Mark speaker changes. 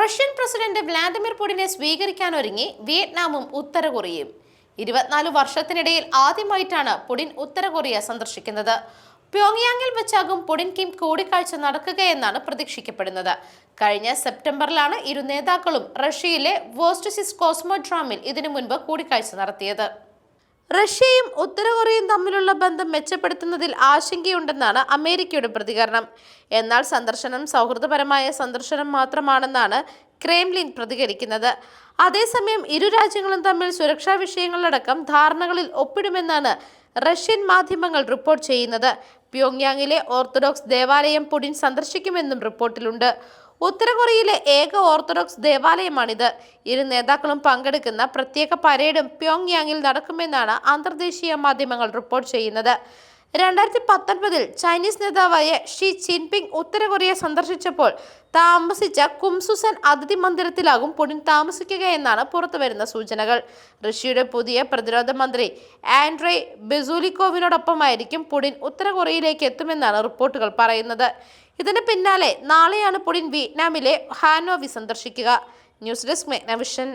Speaker 1: Russian president Vladimir പുടിനെ സ്വീകരിക്കാനൊരുങ്ങി വിയറ്റ്നാമും ഉത്തര കൊറിയയും ഇരുപത്തിനാല് വർഷത്തിനിടയിൽ ആദ്യമായിട്ടാണ് പുടിൻ ഉത്തര കൊറിയ സന്ദർശിക്കുന്നത്. പ്യോങ്യാങ്ങിൽ വെച്ചാകും പുടിൻ കിം കൂടിക്കാഴ്ച നടക്കുകയെന്നാണ് പ്രതീക്ഷിക്കപ്പെടുന്നത്. കഴിഞ്ഞ സെപ്റ്റംബറിലാണ് ഇരു നേതാക്കളും റഷ്യയിലെ വോസ്റ്റസിസ് കോസ്മോഡ്രാമിൽ ഇതിനു മുൻപ് കൂടിക്കാഴ്ച നടത്തിയത്. റഷ്യയും ഉത്തര കൊറിയയും തമ്മിലുള്ള ബന്ധം മെച്ചപ്പെടുത്തുന്നതിൽ ആശങ്കയുണ്ടെന്നാണ് അമേരിക്കയുടെ പ്രതികരണം. എന്നാൽ സന്ദർശനം സൗഹൃദപരമായ സന്ദർശനം മാത്രമാണെന്നാണ് ക്രെംലിൻ പ്രതികരിക്കുന്നത്. അതേസമയം ഇരു രാജ്യങ്ങളും തമ്മിൽ സുരക്ഷാ വിഷയങ്ങളിലടക്കം ധാരണകളിൽ ഒപ്പിടുമെന്നാണ് റഷ്യൻ മാധ്യമങ്ങൾ റിപ്പോർട്ട് ചെയ്യുന്നത്. പ്യോങ്യാങ്ങിലെ ഓർത്തഡോക്സ് ദേവാലയം പുടിൻ സന്ദർശിക്കുമെന്നും റിപ്പോർട്ടിലുണ്ട്. ഉത്തര കൊറിയയിലെ ഏക ഓർത്തഡോക്സ് ദേവാലയമാണിത്. ഇരു നേതാക്കളും പങ്കെടുക്കുന്ന പ്രത്യേക പരേഡും പ്യോങ് യാങ്ങിൽ നടക്കുമെന്നാണ് അന്തർദേശീയ മാധ്യമങ്ങൾ റിപ്പോർട്ട് ചെയ്യുന്നത്. രണ്ടായിരത്തി പത്തൊൻപതിൽ ചൈനീസ് നേതാവായ ഷി ജിൻപിങ് ഉത്തരകൊറിയ സന്ദർശിച്ചപ്പോൾ താമസിച്ച കുംസുസൻ അതിഥി മന്ദിരത്തിലാകും പുടിൻ താമസിക്കുക എന്നാണ് പുറത്തുവരുന്ന സൂചനകൾ. റഷ്യയുടെ പുതിയ പ്രതിരോധ മന്ത്രി ആൻഡ്രേ ബെസൂലിക്കോവിനോടൊപ്പമായിരിക്കും പുടിൻ ഉത്തരകൊറിയയിലേക്ക് എത്തുമെന്നാണ് റിപ്പോർട്ടുകൾ പറയുന്നത്. ഇതിന് പിന്നാലെ നാളെയാണ് പുടിൻ വിയറ്റ്നാമിലെ ഹാനോവി സന്ദർശിക്കുക. News desk മെഗ്നവിഷൻ